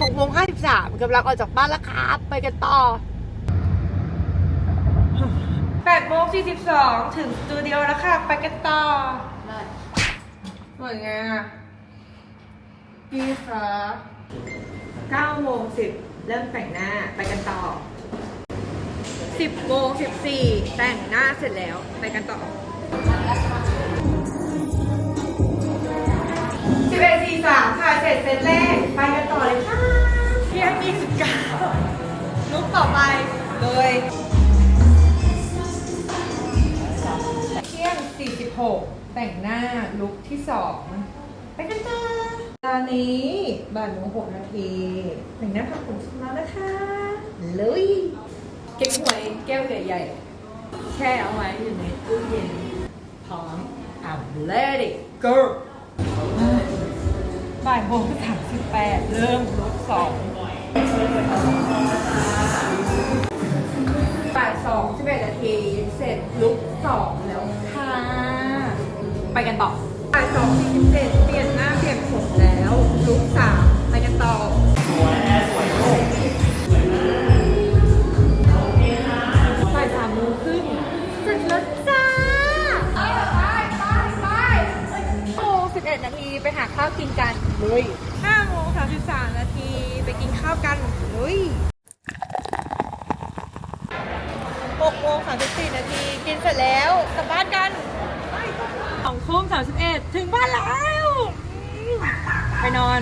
6โมง53กำลังออกจากบ้านแล้วครับ ไปกันต่อ8โมง42ถึงสตูดิโอแล้วค่ะ ไปกันต่อเหมือนไงอะพี่คะ9โมง10เริ่มแต่งหน้าไปกันต่อ10โมง14แต่งหน้าเสร็จแล้ว ไปกันต่อ เสร็จเซตแรก ไปกันต่อเลยค่ะเที่ยง29ลุกต่อไปเลยเที่ยง46 แต่งหน้าลุคที่2ไปกันต่อตอนนี้บ่ายโมง6นาที แต่งหน้าทำผมเสร็จแล้วนะคะเลยเก๊กฮวยแก้วใหญ่ๆแช่เอาไว้อยู่ในตู้เย็นพร้อม I'm ready go บ่ายโมง38เริ่มลุคสองบ่ายสองสิบเอ็ดนาทีเสร็จลุกสองแล้วค่ะ ไปกันต่อบ่ายสองสี่สิบเจ็ดเปลี่ยนหน้า ทีไปหาข้าวกินกันเลย5โมง33นาทีไปกินข้าวกันลุย6โมง34นาทีกินเสร็จแล้วกลับบ้านกัน2ทุ่ม31 ถึงบ้านแล้ว ไปนอน